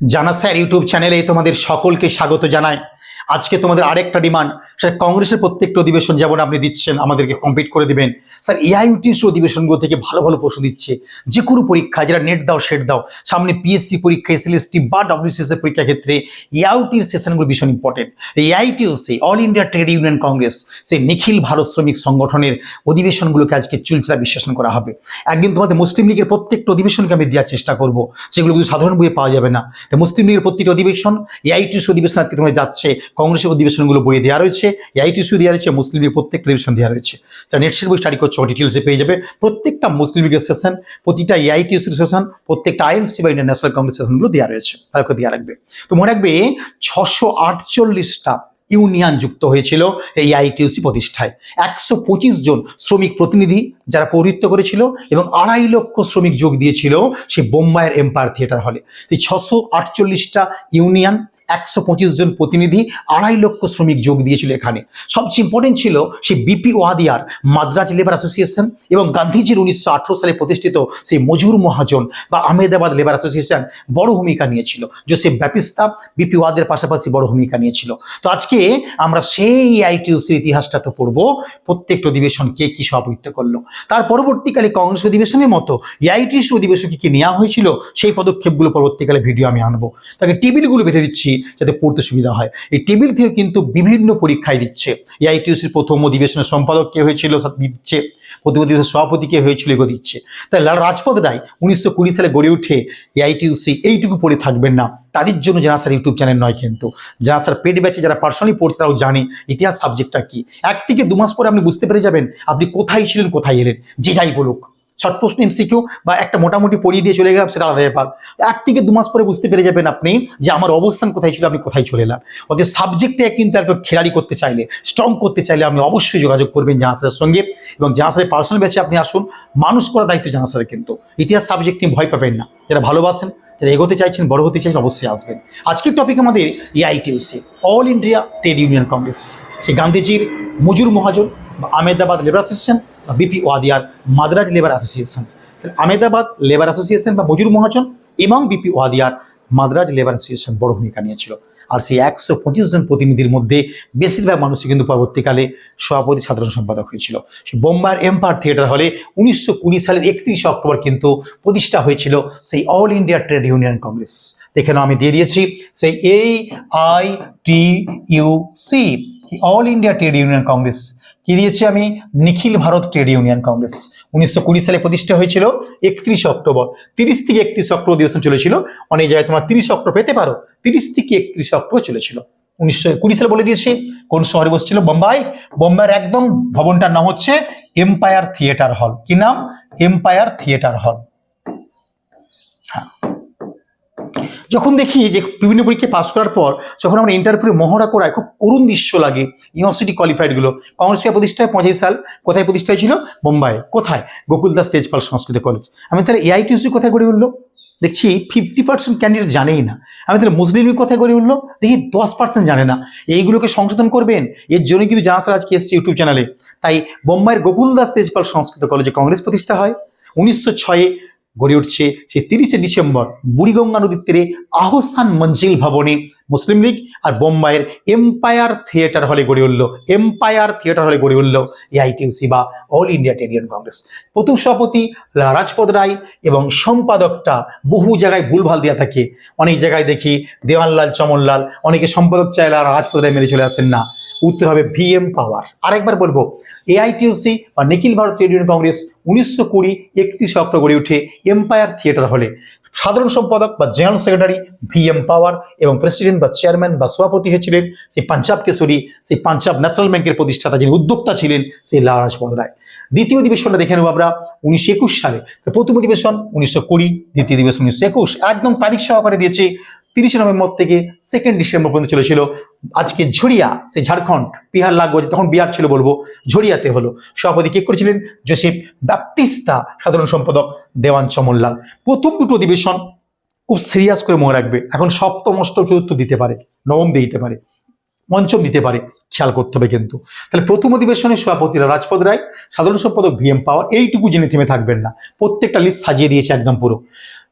জানা sir YouTube চ্যানেলে তোমাদের সকলকে স্বাগত জানাই। আজকে তোমাদের আরেকটা ডিমান্ড, স্যার, কংগ্রেসের প্রত্যেকটা অধিবেশন যেমন আপনি দিচ্ছেন, আমাদেরকে কমপ্লিট করে দিবেন। স্যার এআইউটিস অধিবেশনগুলো থেকে ভালো ভালো প্রশ্ন দিচ্ছে। যে কোনো পরীক্ষা, যারা নেট দাও সেট দাও, সামনে পিএসসি পরীক্ষা এসএলএসটি বা ডব্লিউসিএস এর পরীক্ষার ক্ষেত্রে এআইটির সেশনগুলো ভীষণ important AITUC all India trade union congress সেই নিখিল ভারত শ্রমিক সংগঠনের অধিবেশনগুলোকে আজকে চুলচেরা বিশ্লেষণ করা হবে। একদিন তোমাদের মুসলিম লীগের প্রত্যেকটা অধিবেশনকে আমি দেওয়ার চেষ্টা করব সেগুলো কিন্তু সাধারণ বইয়ে পাওয়া যাবে না। তো মুসলিম লীগের প্রত্যেকটা অধিবেশন এআইটিউসি অধিবেশন আজকে তোমাদের যাচ্ছে কংগ্রেসের অধিবেশনগুলো বইয়ে দেওয়া রয়েছে এআইটিউসি দেওয়া রয়েছে, মুসলিম লীগের প্রত্যেকটা অধিবেশন দেওয়া রয়েছে। যা নেটসের বই স্টাডি করছে ডিটেলসে পেয়ে যাবে। প্রত্যেকটা মুসলিম লীগের সেশন প্রতিটা এআইটিউসির সেশন প্রত্যেকটা আইএলসি বা ইন্ডিয়ান ন্যাশনাল কংগ্রেস সেশনগুলো দেওয়া রয়েছে। ভালো দেওয়া রাখবে তো মনে রাখবে, ছশো আটচল্লিশটা ইউনিয়ন যুক্ত হয়েছিল এই আইটিউসি প্রতিষ্ঠায়। একশো পঁচিশ জন শ্রমিক প্রতিনিধি যারা পৌরিত্য করেছিল এবং আড়াই লক্ষ শ্রমিক যোগ দিয়েছিল সেই বোম্বাইয়ের এম্পায়ার থিয়েটার হলে এই ছশো আটচল্লিশটা ইউনিয়ন একশো পঁচিশ জন প্রতিনিধি, আড়াই লক্ষ শ্রমিক যোগ দিয়েছিল এখানে। সবচেয়ে ইম্পর্টেন্ট ছিল সেই বিপি ওয়াদিয়ার, মাদ্রাজ লেবার অ্যাসোসিয়েশন এবং গান্ধীজির উনিশশো আঠেরো সালে প্রতিষ্ঠিত সেই মজুর মহাজন বা আহমেদাবাদ লেবার অ্যাসোসিয়েশন বড় ভূমিকা নিয়েছিল। জোসেফ ব্যাপিস্তা বিপি ওয়াদের পাশাপাশি বড় ভূমিকা নিয়েছিল। তো আজকে আমরা সেই আইটিউসির ইতিহাসটা তো পড়ব, প্রত্যেকটা অধিবেশন কে কী সভাপতিত্ব করল। তার পরবর্তীকালে কংগ্রেস অধিবেশনের মতো এআইটিসি অধিবেশনকে কি নেওয়া হয়েছিল, সেই পদক্ষেপগুলো পরবর্তীকালে ভিডিও আমি আনব। তাকে টেবিলগুলো বেঁধে দিচ্ছি যাতে পড়তে সুবিধা হয়। এই টেবিল থেকে কিন্তু বিভিন্ন পরীক্ষায় দিচ্ছে। এআইটিউসির প্রথম অধিবেশনের সম্পাদক কে হয়েছিল? দিচ্ছে। প্রথম অধিবেশনের সভাপতি কে হয়েছিল এগুলো দিচ্ছে। তাই লাল রাজপথ রায় উনিশশো কুড়ি সালে গড়ে উঠে এআইটিউসি এইটুকু পড়ে থাকবেন না। তাদের জন্য জানা স্যার ইউটিউব চ্যানেল নয় কিন্তু। জানা স্যার পেড ব্যাচে যারা পার্সোনালি পড়ছে তারাও জানে ইতিহাস সাবজেক্টটা কি। এক থেকে দু মাস পরে আপনি বুঝতে পেরে যাবেন আপনি কোথায় ছিলেন, কোথায় এলেন। যে যাই বলুক। শর্ট প্রশ্ন এমসিকিউ বা একটা মোটামুটি পড়িয়ে দিয়ে চলে গেলাম, সেটা আলাদা ব্যাপার। এক থেকে দু মাস পরে বুঝতে পেরে যাবেন আপনি যে আমার অবস্থান কোথায় ছিল আমি কোথায় চলে এলাম। ওদের সাবজেক্টে কিন্তু একদম খেলাড়ি করতে চাইলে স্ট্রং করতে চাইলে আপনি অবশ্যই যোগাযোগ করবেন জাহাজের সঙ্গে এবং জাহাজের পার্সোনাল ব্যাচে আপনি আসুন। মানুষ করার দায়িত্ব জাহাজের কিন্তু। ইতিহাস সাবজেক্ট নিয়ে ভয় পাবেন না। যারা ভালোবাসেন, যারা এগোতে চাইছেন, বড় হতে চাইছেন, অবশ্যই আসবেন। আজকের টপিক আমাদের AITUC all India trade union congress সেই গান্ধীজির মজুর মহাজন বা আহমেদাবাদ লেবার অ্যাসোসিয়েশন বা বিপি ওয়াদিয়ার মাদ্রাজ লেবার অ্যাসোসিয়েশন তাহলে আহমেদাবাদ লেবার অ্যাসোসিয়েশন বা মজুর মহাজন এবং বিপি ওয়াদিয়ার মাদ্রাজ লেবার অ্যাসোসিয়েশন বড় ভূমিকা নিয়েছিল। আর সেই একশো পঁচিশ জন প্রতিনিধির মধ্যে বেশিরভাগ মানুষই কিন্তু পরবর্তীকালে সভাপতি সাধারণ সম্পাদক হয়েছিল। সেই বোম্বাইয়ের এম্পায়ার থিয়েটার হলে উনিশশো কুড়ি সালের একত্রিশে অক্টোবর কিন্তু প্রতিষ্ঠা হয়েছিল সেই all India trade union congress এখানে আমি দিয়ে দিয়েছি। সেই এই I T U C all India trade union congress কি দিয়েছি আমি? নিখিল ভারত ট্রেড ইউনিয়ন কংগ্রেস। উনিশশো কুড়ি সালে প্রতিষ্ঠা হয়েছিল একত্রিশ অক্টোবর। তিরিশ থেকে একত্রিশ অক্টোবর অধিবেশন চলেছিল। অনেক জায়গায় তোমার তিরিশ অক্টোবর পেতে পারো। তিরিশ থেকে একত্রিশ অক্টোবর চলেছিল। উনিশশো কুড়ি সালে বলে দিয়েছে, কোন শহরে বসছিল? বোম্বাই। বোম্বাইয়ের একদম ভবনটার নাম হচ্ছে এম্পায়ার থিয়েটার হল। কি নাম? এম্পায়ার থিয়েটার হল। যখন দেখি যে বিভিন্ন পরীক্ষায় পাস করার পর, যখন আমরা ইন্টারভিউ মহড়া করায়, খুব করুণ দৃশ্য লাগে ইউনিভার্সিটি কোয়ালিফাইডগুলো কংগ্রেস প্রতিষ্ঠায় পঁচিশ সাল, কোথায় প্রতিষ্ঠা ছিল? বোম্বাই কোথায়? গোকুল দাস তেজপাল সংস্কৃত কলেজ আমি তাহলে এআইটিউসি কোথায় গড়ে উঠল? দেখছি ফিফটি পার্সেন্ট ক্যান্ডিডেট জানেই না। আমি তাহলে মুসলিম লীগ কোথায় গড়ে উঠল? দেখি দশ পার্সেন্ট জানে না। এইগুলোকে সংশোধন করবেন? এর জন্য কিন্তু জানা স্যার আজকে এসছে ইউটিউব চ্যানেলে তাই বোম্বাইয়ের গোকুল দাস তেজপাল সংস্কৃত কলেজে কংগ্রেস প্রতিষ্ঠা হয়। উনিশশো ছয়ে গড়ে উঠছে সেই তিরিশে ডিসেম্বর বুড়িগঙ্গা নদীর তীরে আহসান মঞ্জিল ভবনে। মুসলিম লীগ আর বোম্বাইয়ের এম্পায়ার থিয়েটার হলে গড়ে উঠল, এম্পায়ার থিয়েটার হলে গড়ে উঠল এআইটিউসি বা অল ইন্ডিয়া টেরিয়ান কংগ্রেস। প্রথম সভাপতি রাজপদ রায় এবং সম্পাদকটা বহু জায়গায় ভুলভাল দেওয়া থাকে। অনেক জায়গায় দেখি দেওয়ানলাল, চমনলাল, অনেকে সম্পাদক চাইলে রাজপদ রায় মেরে চলে আসেন না। উত্তর হবে ভিএম পাওয়ার আরেকবার বলব এআইটিউসি বা নিখিল ভারত ট্রেড ইউনিয়ন কংগ্রেস উনিশশো কুড়ি একত্রিশে অক্টোবর উঠে এম্পায়ার থিয়েটার হলে সাধারণ সম্পাদক বা general secretary V M Pawar এবং প্রেসিডেন্ট বা চেয়ারম্যান বা সভাপতি হয়েছিলেন সেই পাঞ্জাব কেশরী সেই পাঞ্জাব ন্যাশনাল ব্যাংকের প্রতিষ্ঠাতা যিনি উদ্যোক্তা ছিলেন সেই লাল রাজপথ রায়। দ্বিতীয় অধিবেশনটা দেখে নেব আমরা উনিশশো একুশ সালে। প্রথম অধিবেশন উনিশশো কুড়ি, দ্বিতীয় অধিবেশন উনিশশো একুশ। একদম তারিখ সহকারে দিয়েছে তিরিশে নভেম্বর থেকে সেকেন্ড ডিসেম্বর পর্যন্ত চলেছিল। আজকে ঝুড়িয়া সে ঝাড়খণ্ড, বিহার লাগবে তখন বিহার ছিল বলব, ঝুড়িয়াতে হলো। সভাপতি কে করেছিলেন? জোসেফ ব্যাপ্তিস্তা সাধারণ সম্পাদক দেওয়ান চমনলাল। প্রথম দুটো অধিবেশন খুব সিরিয়াস করে মনে রাখবে। এখন সপ্তম, অষ্টম, চতুর্থ দিতে পারে, নবম দিতে পারে, পঞ্চম দিতে পারে, খেয়াল করতে হবে কিন্তু। তাহলে প্রথম অধিবেশনের সভাপতিরা রাজপদ রায়, সাধারণ সম্পাদক ভিএম পাওয়ার, এইটুকু জেনে থেমে থাকবেন না। প্রত্যেকটা লিস্ট সাজিয়ে দিয়েছে একদম পুরো।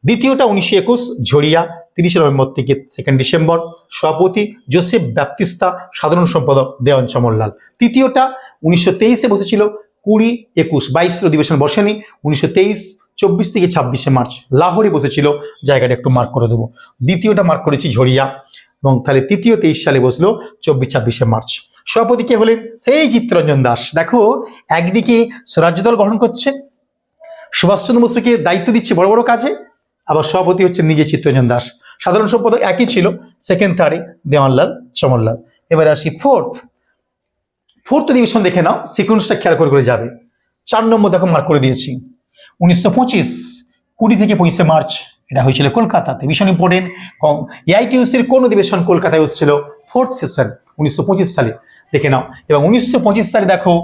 দ্বিতীয়টা উনিশশো একুশ, ঝরিয়া, তিরিশে নভেম্বর থেকে সেকেন্ড ডিসেম্বর সভাপতি জোসেফ ব্যাপ্তিস্তা, সাধারণ সম্পাদক দেওয়ান চমরলাল। তৃতীয়টা উনিশশো তেইশে বসেছিল কুড়ি একুশ বাইশ অধিবেশন বসেনি, উনিশশো তেইশ, চব্বিশ থেকে ছাব্বিশে মার্চ লাহোরে বসেছিল, জায়গাটা একটু মার্ক করে দেবো। দ্বিতীয়টা মার্ক করেছি ঝরিয়া এবং তাহলে তৃতীয় তেইশ সালে বসল চব্বিশ, ছাব্বিশে মার্চ। সভাপতি কে হলেন? সেই চিত্তরঞ্জন দাস। দেখো, একদিকে স্বরাজ্য দল গঠন করছে, সুভাষচন্দ্র বসুকে দায়িত্ব দিচ্ছে বড় বড় কাজে আবার সভাপতি হচ্ছে নিজে চিত্তরঞ্জন দাস। সাধারণ সম্পাদক একই ছিল সেকেন্ড থার্ডে দেওয়ানলাল, চমনলাল। এবারে আসি ফোর্থ ফোর্থ অধিবেশন দেখে নাও সিকুয়েন্সটা খেয়াল করে করে যাবে। চার নম্বর দেখো মার্ক করে দিয়েছি। উনিশশো পঁচিশ, কুড়ি থেকে পঁচিশে মার্চ, এটা হয়েছিল কলকাতাতে। ভীষণ ইম্পর্টেন্ট এআইটিউসির কোন অধিবেশন কলকাতায় হচ্ছিল ফোর্থ সেশন উনিশশো পঁচিশ সালে। দেখে নাও। এবং উনিশশো পঁচিশ সালে দেখো,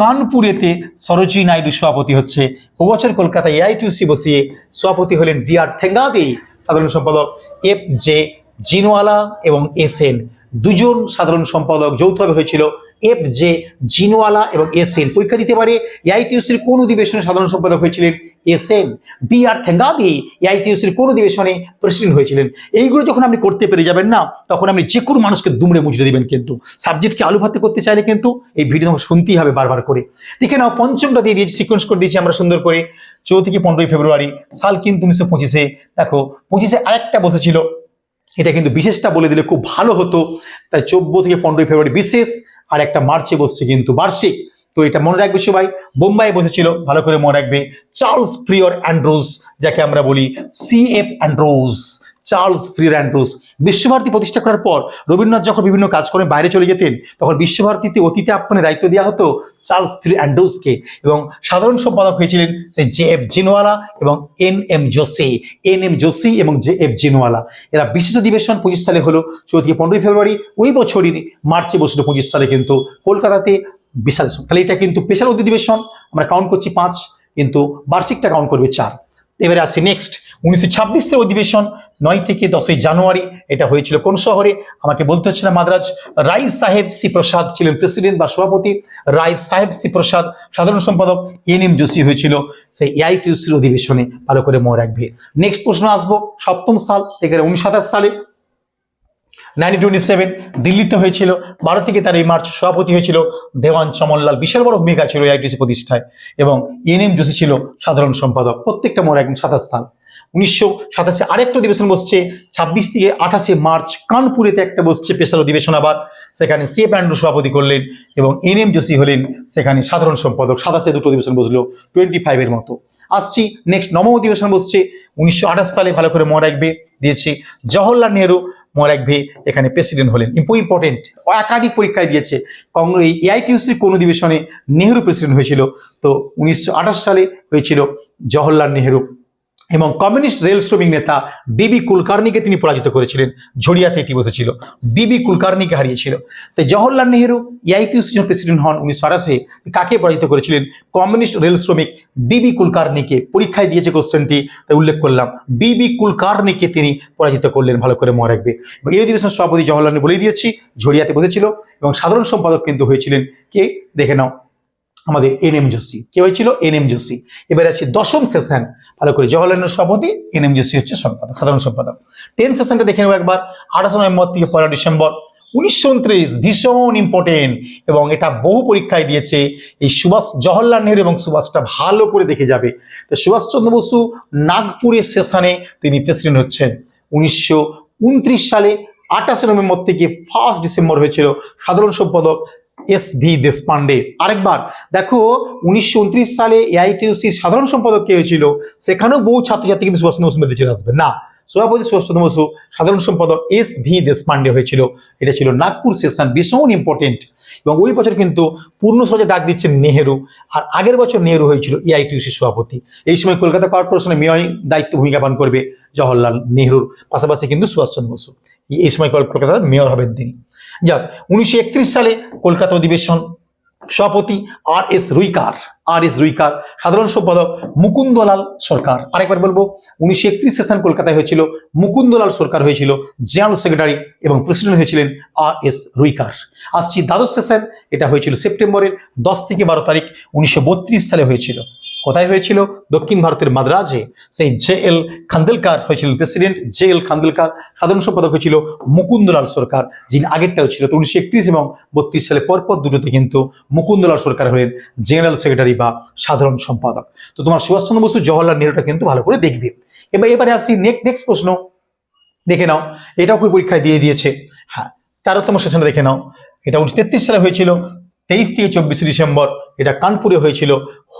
কানপুরেতে সরোজি নাইডু সভাপতি হচ্ছে। ও বছর কলকাতায় এআইটিউসি বসিয়ে সভাপতি হলেন ডি আর থেঙ্গাদি, সাধারণ সম্পাদক এফ জে জিনওয়ালা এবং এস এন। দুজন সাধারণ সম্পাদক যৌথভাবে হয়েছিল। এফ জে জিনওয়ালা এবং এস এন পরীক্ষা দিতে পারে। এআইটিউসির কোন অধিবেশনে সাধারণ সম্পাদক হয়েছিলেন? S N D R Thengadi এআইটিউসির কোন অধিবেশনে প্রেসিডেন্ট হয়েছিলেন? এইগুলো যখন আপনি করতে পেরে যাবেন না, তখন আপনি যে কোনো মানুষকে দুমড়ে মুচড়ে দেবেন কিন্তু। সাবজেক্টকে আলু ভাতে করতে চাইলে কিন্তু এই ভিডিও আমাকে শুনতেই হবে বারবার করে। দেখে নাও, পঞ্চমটা দিয়ে দিয়েছি সিকোয়েন্স করে দিয়েছি আমরা সুন্দর করে। চৌ থেকে পনেরোই ফেব্রুয়ারি, সাল কিন্তু উনিশশো পঁচিশে। দেখো, পঁচিশে আরেকটা বসেছিল এটা কিন্তু বিশেষটা বলে দিলে খুব ভালো হতো। তাই চোদ্দ থেকে পনেরোই ফেব্রুয়ারি বিশেষ আর একটা মার্চে বসছে কিন্তু বার্ষিক। তো এটা মনে রাখবে সবাই, বোম্বাই বসেছিল, ভালো করে মনে রাখবে। চার্লস প্রিয়র অ্যান্ড্রোজ, যাকে আমরা বলি C F Andrews. Charles Freer Andrews Visva Bharati প্রতিষ্ঠা করার পর রবীন্দ্রনাথ যখন বিভিন্ন কাজকর্মে বাইরে চলে যেতেন, তখন বিশ্বভারতীতে অতীতে আপ্যানে দায়িত্ব দেওয়া হতো চার্লস ফ্রি অ্যান্ড্রোজকে এবং সাধারণ সম্পাদক হয়েছিলেন সেই জে এফ জিনওয়ালা এবং N M Joshi N M Joshi এবং জে এফ জিনওয়ালা। এরা বিশেষ অধিবেশন পঁচিশ সালে হলো, চৌদ্দ থেকে পনেরোই ফেব্রুয়ারি। ওই বছরই মার্চে বসল পঁচিশ সালে কিন্তু কলকাতাতে বিশাল তাহলে এটা কিন্তু স্পেশাল অধিবেশন। আমরা কাউন্ট করছি পাঁচ, কিন্তু বার্ষিকটা কাউন্ট করবে চার। এবারে আসি নেক্সট উনিশশো ছাব্বিশের অধিবেশন নয় থেকে দশই জানুয়ারি এটা হয়েছিল। কোন শহরে? আমাকে বলতে হচ্ছে না, মাদ্রাজ। রাই সাহেব সি প্রসাদ ছিলেন প্রেসিডেন্ট বা সভাপতি। রাই সাহেব সি প্রসাদ, সাধারণ সম্পাদক এন এম যোশী হয়েছিল। সেই এআইটিউসির অধিবেশনে ভালো করে মনে রাখবে। নেক্সট প্রশ্ন আসব, সপ্তম সাল থেকে উনিশশো সাতাশ সালে। নাইনটিন টোয়েন্টি সেভেন, দিল্লিতে হয়েছিল। বারো থেকে তেরোই মার্চ সভাপতি হয়েছিল দেওয়ান চমনলাল, বিশাল বড় ভূমিকা ছিল এআইটিসি প্রতিষ্ঠায়। এবং এন এম যোশী ছিল সাধারণ সম্পাদক। প্রত্যেকটা মোড় একদম সাতাশ সাল। উনিশশো সাতাশে আরেকটা অধিবেশন বসছে, ছাব্বিশ থেকে আঠাশে মার্চ কানপুরেতে একটা বসছে স্পেশাল অধিবেশন আবার। সেখানে সি অ্যান্ড্রু সভাপতি করলেন এবং এন এম যোশী হলেন, সেখানে সাধারণ সম্পাদক। সাতাশে দুটো অধিবেশন বসল টোয়েন্টি ফাইভের মতো। আসছি নেক্সট নবম অধিবেশন বসছে, উনিশশো আঠাশ সালে ভালো করে মনে রাখবে, দিয়েছি জওহরলাল নেহরু, মনে রাখবে এখানে প্রেসিডেন্ট হলেন। ইম্পর্টেন্ট একাধিক পরীক্ষায় দিয়েছে। কংগ্রেস এআইটিউসির কোন অধিবেশনে নেহরু প্রেসিডেন্ট হয়েছিল? তো উনিশশো আঠাশ সালে হয়েছিল জওহরলাল নেহরু। এবং কমিউনিস্ট রেল শ্রমিক নেতা বিবি কুলকার্নিকে তিনি পরাজিত করেছিলেন। ঝড়িয়াতে এটি বসেছিল। বিবি কুলকার্নিকে হারিয়েছিল। তাই জওহরলাল নেহরু এআইটিউসি যখন প্রেসিডেন্ট হন উনিশশো আঠাশে কাকে পরাজিত করেছিলেন? কমিউনিস্ট রেল শ্রমিক বিবি কুলকার্নিকে পরীক্ষায় দিয়েছে কোশ্চেনটি, তাই উল্লেখ করলাম। বিবি কুলকার্নিকে তিনি পরাজিত করলেন, ভালো করে মনে রাখবে। এই অধিবেশন সভাপতি জওহরলাল নেহরু বলে দিয়েছি, ঝড়িয়াতে বসেছিল এবং সাধারণ সম্পাদক কিন্তু হয়েছিলেন কে? দেখে নাও। আমাদের এন এম যোশী কে হয়েছিল? এন এম যোশী এবার আছে দশম সেশন। ভালো করে। জওয়াহরলাল নেহরু সভাপতি এন এম যোশী হচ্ছে সম্পাদক, সাধারণ সম্পাদক। টেন সেশনটা দেখে নেব একবার আঠাশে নভেম্বর থেকে পয়লা ডিসেম্বর। উনিশশো উনত্রিশ, ভীষণ ইম্পর্টেন্ট এবং এটা বহু পরীক্ষায় দিয়েছে। এই সুভাষ, জওহরলাল নেহরু এবং সুভাষটা ভালো করে দেখে যাবে। তো সুভাষচন্দ্র বসু নাগপুরের সেশনে তিনি প্রেসিডেন্ট হচ্ছেন। উনিশশো উনত্রিশ সালে আঠাশে নভেম্বর থেকে ফার্স্ট ডিসেম্বর হয়েছিল। সাধারণ সম্পাদক এস ভি দেশপান্ডে আরেকবার, দেখো, উনিশশো উনত্রিশ সালে এআইটিউসির সাধারণ সম্পাদক কে হয়েছিল? সেখানেও বহু ছাত্রছাত্রী কিন্তু সুভাষচন্দ্র বসু মেতে চলে আসবে। না, সভাপতি সুভাষচন্দ্র বসু, সাধারণ সম্পাদক এস ভি দেশপান্ডে হয়েছিল। এটা ছিল নাগপুর সেশন, ভীষণ ইম্পর্টেন্ট এবং ওই বছর কিন্তু পূর্ণ সহজে ডাক দিচ্ছেন নেহেরু। আর আগের বছর নেহেরু হয়েছিল এআইটিউসি সভাপতি। এই সময় কলকাতা কর্পোরেশনের মেয়র দায়িত্ব ভূমিকা পালন করবে জওহরলাল নেহরুর পাশাপাশি কিন্তু সুভাষচন্দ্র বসু। এই সময় কলকাতার মেয়র হবেন তিনি। যাক, উনিশশো একত্রিশ সালে কলকাতা অধিবেশন। সভাপতি আর এস রুইকার, আর এস রুইকার, সাধারণ সম্পাদক মুকুন্দলাল সরকার। আরেকবার বলব, উনিশশো একত্রিশ সেশন কলকাতায় হয়েছিল, মুকুন্দলাল সরকার হয়েছিল, জেনারেল সেক্রেটারি এবং প্রেসিডেন্ট হয়েছিলেন আর এস রুইকার। আসছি দ্বাদশ সেশন এটা হয়েছিল সেপ্টেম্বরের দশ থেকে বারো তারিখ, উনিশশো বত্রিশ সালে হয়েছিল। কোথায় হয়েছিল? দক্ষিণ ভারতের মাদ্রাজে। সেই জে এল খান্দেলকার হয়েছিল প্রেসিডেন্ট জে এল খান্দেলকার সাধারণ সম্পাদক হয়েছিল মুকুন্দলাল সরকার, যিনি আগেরটাও ছিল। তো উনিশশো একত্রিশ এবং বত্রিশ সালে পরপর দুটোতে কিন্তু মুকুন্দলাল সরকার হলেন জেনারেল সেক্রেটারি বা সাধারণ সম্পাদক। তো তোমার সুভাষচন্দ্র বসু জওয়াহরলাল নেহরুটা কিন্তু ভালো করে দেখবে। এবার, এবারে আসি নেক্সট নেক্সট প্রশ্ন। দেখে নাও, এটাও খুব পরীক্ষায় দিয়ে দিয়েছে। হ্যাঁ তেরোতম সেশনে দেখে নাও। এটা উনিশশো তেত্রিশ সালে হয়েছিল, তেইশ থেকে চব্বিশে ডিসেম্বর। এটা কানপুরে হয়েছিল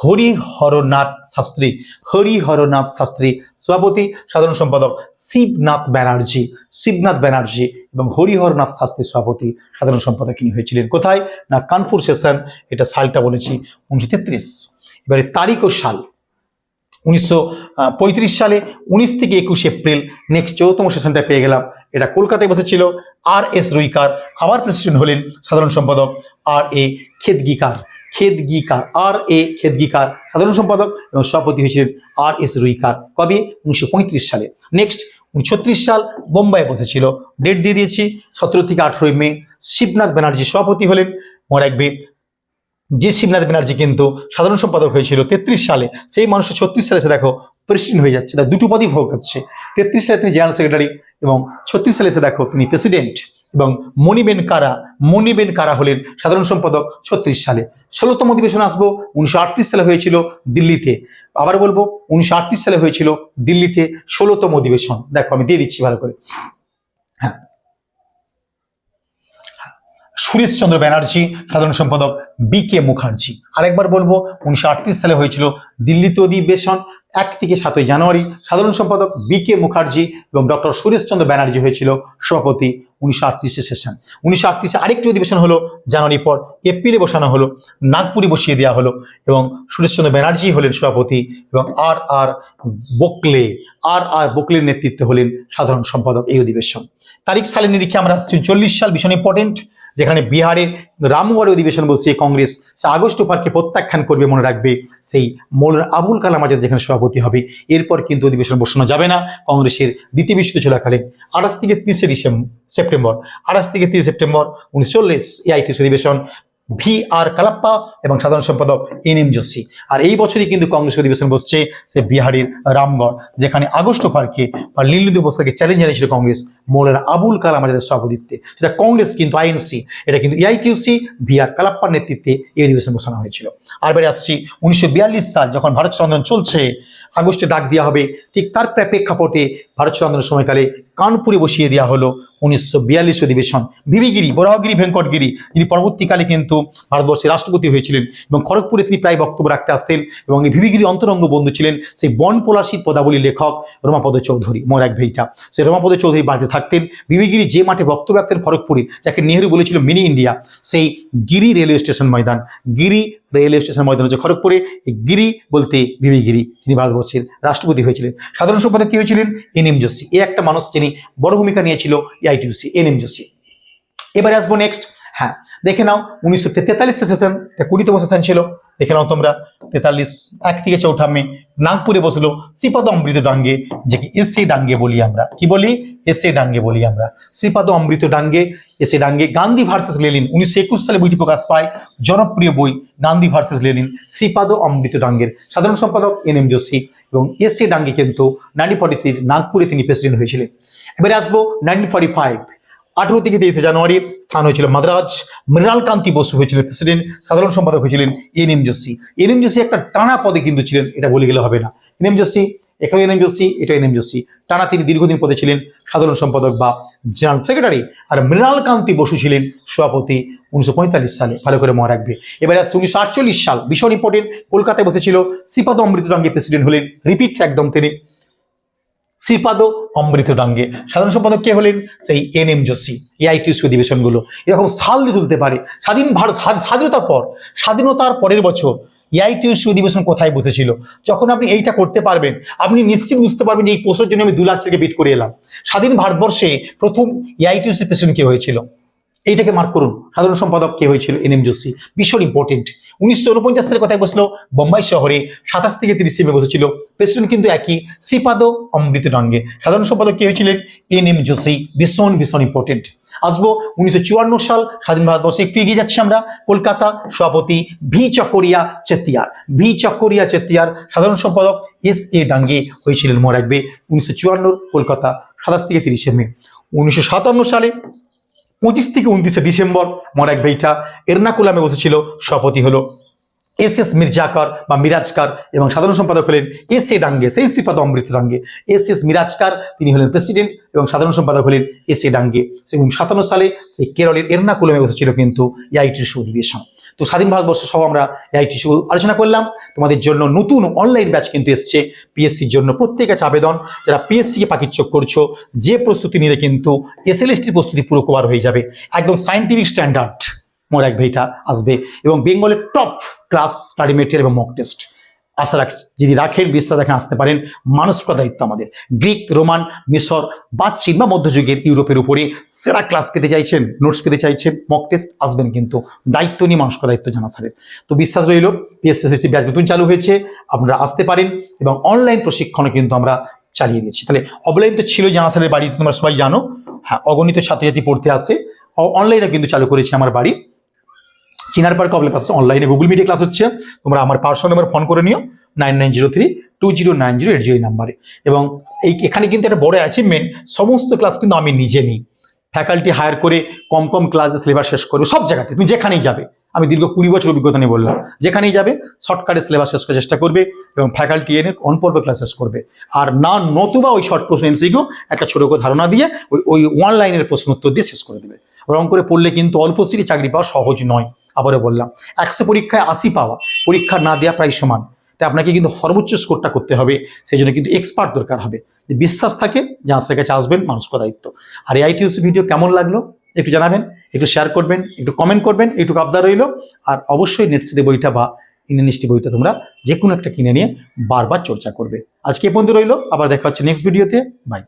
হরিহরনাথ শাস্ত্রী হরিহরনাথ শাস্ত্রী সভাপতি, সাধারণ সম্পাদক শিবনাথ ব্যানার্জি শিবনাথ ব্যানার্জি এবং হরিহরনাথ শাস্ত্রী সভাপতি, সাধারণ সম্পাদক তিনি হয়েছিলেন। কোথায়? না, কানপুর সেশন, এটা সালটা বলেছি উনিশশো তেত্রিশ। এবারে তারিখ ও সাল, উনিশশো পঁয়ত্রিশ সালে উনিশ থেকে একুশ এপ্রিল নেক্সট চৌদ্দতম সেশনটা পেয়ে গেলাম। এটা কলকাতায় বসেছিল আর এস রুইকার। আবার প্রেসিডেন্ট হলেন সাধারণ সম্পাদক আর এ খেদগিকার। খেদগিকার, আর এ খেদগিকার সাধারণ সম্পাদক এবং সভাপতি হয়েছিলেন আর এস রুইকার। কবে? উনিশশো পঁয়ত্রিশ সালে। নেক্সট ছত্রিশ সাল বোম্বাই বসেছিল। ডেট দিয়ে দিয়েছি, সতেরো থেকে আঠেরোই মে। শিবনাথ ব্যানার্জি সভাপতি হলেন। মনে রাখবে, যে শিবনাথ ব্যানার্জি কিন্তু সাধারণ সম্পাদক হয়েছিল তেত্রিশ সালে, সেই মানুষটা ছত্রিশ সালে এসে দেখো প্রেসিডেন্ট হয়ে যাচ্ছে। তার দুটো পদই ভোগ হচ্ছে। তেত্রিশ সালে তিনি জেনারেল সেক্রেটারি এবং ছত্রিশ সালে এসে দেখো তিনি প্রেসিডেন্ট এবং মণিবেন কারা? মণিবেন কারা হলেন সাধারণ সম্পাদক ছত্রিশ সালে। ষোলোতম অধিবেশন আসব, উনিশশো আটত্রিশ সালে হয়েছিল দিল্লিতে। আবার বলব, উনিশশো আটত্রিশ সালে হয়েছিল দিল্লিতে ষোলোতম অধিবেশন। দেখো আমি দিয়ে দিচ্ছি ভালো করে। সুরেশচন্দ্র ব্যানার্জি, সাধারণ সম্পাদক বি কে মুখার্জি। আরেকবার বলব, উনিশশো আটত্রিশ সালে হয়েছিল দিল্লিতে অধিবেশন এক থেকে সাতই জানুয়ারি, সাধারণ সম্পাদক বি কে মুখার্জি এবং ডক্টর সুরেশচন্দ্র ব্যানার্জি হয়েছিল সভাপতি উনিশশো আটত্রিশে সেশন। উনিশশো আটত্রিশে আরেকটি অধিবেশন হলো জানুয়ারি পর এপ্রিলে বসানো হলো, নাগপুরে বসিয়ে দেওয়া হলো এবং সুরেশচন্দ্র ব্যানার্জি হলেন সভাপতি এবং আর আর বোকলে, আর আর বোকলের নেতৃত্বে হলেন সাধারণ সম্পাদক এই অধিবেশন। তারিখ সালের নিরিখে আমরা চল্লিশ সাল ভীষণ ইম্পর্টেন্ট যেখানে বিহারের রামগড়ে অধিবেশন বসিয়ে কংগ্রেস আগস্ট পার্কে প্রত্যাখ্যান করবে মনে রাখবে, সেই মৌলানা আবুল কালাম আজাদ যেখানে সভাপতি হবে। এরপর কিন্তু অধিবেশন বসানো যাবে না। কংগ্রেসের দ্বিতীয় বিশ্বযুদ্ধ চলাকালীন আঠাশ থেকে তিরিশে ডিসেম্বর সেপ্টেম্বর, আঠাশ থেকে তিরিশ সেপ্টেম্বর উনিশ চল্লিশ এআইটিস অধিবেশন। ভি আর কালাপ্পা এবং সাধারণ সম্পাদক এন এম যোশী। আর এই বছরই কিন্তু কংগ্রেস অধিবেশন বসছে, সে বিহারের রামগড়, যেখানে আগস্ট পার্কে বা নীলনদী অবস্থাকে চ্যালেঞ্জ জানিয়েছিল কংগ্রেস মৌলানা আবুল কালাম আজাদের সভাপতিত্বে। সেটা কংগ্রেস কিন্তু আইএনসি, এটা কিন্তু এআইটিউসি, ভি আর কালাপ্পার নেতৃত্বে এই অধিবেশন বসানো হয়েছিল। আর এবারে আসছি, উনিশশো বিয়াল্লিশ সাল যখন ভারত আন্দোলন চলছে, আগস্টে ডাক দেওয়া হবে, ঠিক তার প্রেক্ষাপটে ভারত ছোড়ো আন্দোলনের সময়কালে কানপুরে বসিয়ে দেওয়া হলো উনিশশো বিয়াল্লিশ অধিবেশন। ভিবিগিরি বরাহগিরি, ভেঙ্কটগিরি, যিনি পরবর্তীকালে কিন্তু ভারতবর্ষের রাষ্ট্রপতি হয়েছিলেন এবং খড়গপুরে তিনি প্রায় বক্তব্য রাখতে আসতেন এবং এই ভিবিগিরি অন্তরঙ্গ বন্ধু ছিলেন সেই বন পলাশির পদাবলী লেখক রমাপদ চৌধুরী মনে রাখবে এইটা সেই রমাপদ চৌধুরী বাড়িতে থাকতেন। বিবিগিরি যে মাঠে বক্তব্য রাখতেন খড়গপুরে, যাকে নেহরু বলেছিল মিনি ইন্ডিয়া, সেই Giri railway station Maidan. Giri railway station Maidan হচ্ছে খড়গপুরে। এই গিরি বলতে বিবিগিরি যিনি ভারতবর্ষের রাষ্ট্রপতি হয়েছিলেন। সাধারণ সম্পাদক কি হয়েছিলেন? N M Joshi. এ একটা মানুষ যিনি বড় ভূমিকা নিয়েছিল এআইটিউসি এন এম যোশী। এবারে আসব নেক্সট হ্যাঁ দেখে নাও, উনিশশো তেতাল্লিশ সেশন কুড়িতম সেশন ছিল। দেখে নাও তোমরা, তেতাল্লিশ, এক থেকে চৌঠা মে, নাগপুরে বসল শ্রীপাদ অমৃত ডাঙ্গে যেকে এসে ডাঙ্গে বলি আমরা। কি বলি? এসে ডাঙ্গে বলি আমরা। শ্রীপাদ অমৃত ডাঙ্গে, এসে ডাঙ্গে, গান্ধী ভার্সেস লেনিন, উনিশশো একুশ সালে বইটি প্রকাশ পায়, জনপ্রিয় বই, গান্ধী ভার্সেস লেনিন, শ্রীপাদ অমৃত ডাঙ্গের। সাধারণ সম্পাদক এন এম যোশী এবং এসে ডাঙ্গে কিন্তু নাইনটিন ফর্টি নাগপুরে তিনি প্রেসিডেন্ট হয়েছিলেন। এবারে আসব নাইনটিন ফর্টি ফাইভ। আঠেরো থেকে তেইশে জানুয়ারি স্থান হয়েছিল মাদ্রাজ, মৃণাল কান্তি বসু হয়েছিলেন প্রেসিডেন্ট, সাধারণ সম্পাদক হয়েছিলেন N M Joshi. N M Joshi একটা টানা পদে কিন্তু ছিলেন, এটা বলে গেলে হবে না। এন এম যোশী এখানে এন এম যোশী এটা এন এম যোশী। টানা তিনি দীর্ঘদিন পদে ছিলেন, সাধারণ সম্পাদক বা জেনারেল সেক্রেটারি। আর মৃণাল কান্তি বসু ছিলেন সভাপতি উনিশশো পঁয়তাল্লিশ সালে, ভালো করে মনে রাখবে। এবারে আসছে উনিশশো আটচল্লিশ সাল, ভীষণ ইম্পর্টেন্ট কলকাতায় বসেছিল, শ্রীপাদ অমৃত রঙ্গে প্রেসিডেন্ট হলেন রিপিট একদম তিনি। শ্রীপাদ অমৃত ডাঙ্গে। সাধারণ সম্পাদক কে হলেন? সেই এন এম যোশী। এআইটিউসি অধিবেশনগুলো এরকম সাল দিয়ে তুলতে পারে। স্বাধীন ভারত স্বাধীনতার পর, স্বাধীনতার পরের বছর এআইটিউসি অধিবেশন কোথায় বসেছিল? যখন আপনি এইটা করতে পারবেন, আপনি নিশ্চিত বুঝতে পারবেন যে এই পোস্টের জন্য আমি দু লাখ থেকে বিট করে এলাম। স্বাধীন ভারতবর্ষে প্রথম এআইটিউসি প্রেসিডেন্ট কে হয়েছিল? এইটাকে মার্ক করুন। সাধারণ সম্পাদক কে হয়েছিল? N M Joshi. ভীষণ ইম্পর্টেন্ট উনিশশো উনপঞ্চাশ সালে কথায় বসল? বোম্বাই শহরে সাতাশ থেকে তিরিশে মে বসেছিল। প্রেসিডেন্ট কিন্তু একই, শ্রীপাদ অমৃত ডাঙ্গে সাধারণ সম্পাদক কে হয়েছিলেন? N M Joshi. ভীষণ ভীষণ ইম্পর্টেন্ট আসব উনিশশো চুয়ান্ন সাল স্বাধীন ভারতবর্ষে। একটু এগিয়ে যাচ্ছি আমরা। কলকাতা সভাপতি ভি চকরিয়া চেতিয়ার। ভি চকরিয়া চেতিয়ার সাধারণ সম্পাদক এস এ ডাঙ্গে হয়েছিলেন। মনে রাখবে, উনিশশো চুয়ান্ন কলকাতা সাতাশ থেকে তিরিশে মে উনিশশো সাতান্ন সালে পঁচিশ থেকে উনত্রিশে ডিসেম্বর মরাক বেইটা এর্নাকুলামে বসেছিল সভাপতি হলো। এস এস মির্জাকর বা মিরাজকার এবং সাধারণ সম্পাদক হলেন এস এ ডাঙ্গে, সেই শ্রীপাদ অমৃত ডাঙ্গে। এস এস মিরাজকার, তিনি হলেন প্রেসিডেন্ট এবং সাধারণ সম্পাদক হলেন এস এ ডাঙ্গে। এবং সাতান্ন সালে সেই কেরলের এর্নাকুলামে বসেছিল কিন্তু এআইটির সু অধিবেশন। তো স্বাধীন ভারতবর্ষ সহ আমরা এআইটি সু আলোচনা করলাম। তোমাদের জন্য নতুন অনলাইন ব্যাচ কিন্তু এসছে পিএসসির জন্য। প্রত্যেক আছে আবেদন। যারা পিএসসিকে পাকিচ্চক করছ, যে প্রস্তুতি নিলে কিন্তু এসএলএসটির প্রস্তুতি পুরো কভার হয়ে যাবে। একদম সাইন্টিফিক স্ট্যান্ডার্ড মনে রাখবে এটা আসবে এবং বেঙ্গলের টপ ক্লাস স্টাডি মেটেরিয়াল এবং মক টেস্ট আশা রাখ যদি রাখেন, বিশ্বাস রাখেন, আসতে পারেন। মানসিক দায়িত্ব আমাদের। গ্রিক, রোমান, মিশর বা চীন বা মধ্যযুগের ইউরোপের উপরে সেরা ক্লাস পেতে চাইছেন নোটস পেতে চাইছেন মক টেস্ট আসবেন কিন্তু। দায়িত্ব নিয়ে মানসিক দায়িত্ব জানা স্যারের। তো বিশ্বাস রইল পিএসএসএসটি ব্যাচ নতুন চালু হয়েছে, আপনারা আসতে পারেন এবং অনলাইন প্রশিক্ষণও কিন্তু আমরা চালিয়ে দিয়েছি। তাহলে অফলাইন তো ছিল জানা স্যারের বাড়িতে, তোমরা সবাই জানো। হ্যাঁ অগণিত ছাত্রছাত্রী পড়তে আসে। অনলাইনে কিন্তু চালু করেছে আমার বাড়ি। চিনার পার্ক অবলে পাচ্ছে অনলাইনে গুগল মিটে ক্লাস হচ্ছে। তোমরা আমার পার্সোনাল নাম্বার ফোন করে নিও nine nine zero three two zero nine zero eight zero নাম্বারে এবং এই এখানে কিন্তু একটা বড় অ্যাচিভমেন্ট সমস্ত ক্লাস কিন্তু আমি নিজে নিই। ফ্যাকাল্টি হায়ার করে কম কম ক্লাস দিয়ে সিলেবাস শেষ করবে, সব জায়গাতে, তুমি যেখানেই যাবে। আমি দীর্ঘ কুড়ি বছর অভিজ্ঞতা নিয়ে বললাম, যেখানেই যাবে শর্টকাটে সিলেবাস শেষ করার চেষ্টা করবে এবং ফ্যাকাল্টি এনে অনপর্বে ক্লাস শেষ করবে। আর না, নতুবা ওই শর্ট প্রশ্ন এমসিকিউ একটা ছোটো ধারণা দিয়ে ওই ওই ওয়ান লাইনের প্রশ্ন উত্তর দিয়ে শেষ করে দেবে। রং করে পড়লে কিন্তু অল্প সিটি চাকরি পাওয়া সহজ নয়। আবারও বললাম, একশো পরীক্ষায় আশি পাওয়া, পরীক্ষা না দেওয়া প্রায় সমান। তাই আপনাকে কিন্তু সর্বোচ্চ স্কোরটা করতে হবে, সেই জন্য কিন্তু এক্সপার্ট দরকার হবে। বিশ্বাস থাকে জাহাজের কাছে আসবেন মানুষ দায়িত্ব। আর এই আইটিউসি ভিডিও কেমন লাগল, একটু জানাবেন, একটু শেয়ার করবেন, একটু কমেন্ট করবেন একটু আবদার রইল। আর অবশ্যই নেটসিটি বইটা বা ইন্ডিয়ানিস্টি বইটা তোমরা যে কোনো একটা কিনে নিয়ে বারবার চর্চা করবে। আজকে এ পর্যন্ত রইল, আবার দেখা হচ্ছে নেক্সট ভিডিওতে বাই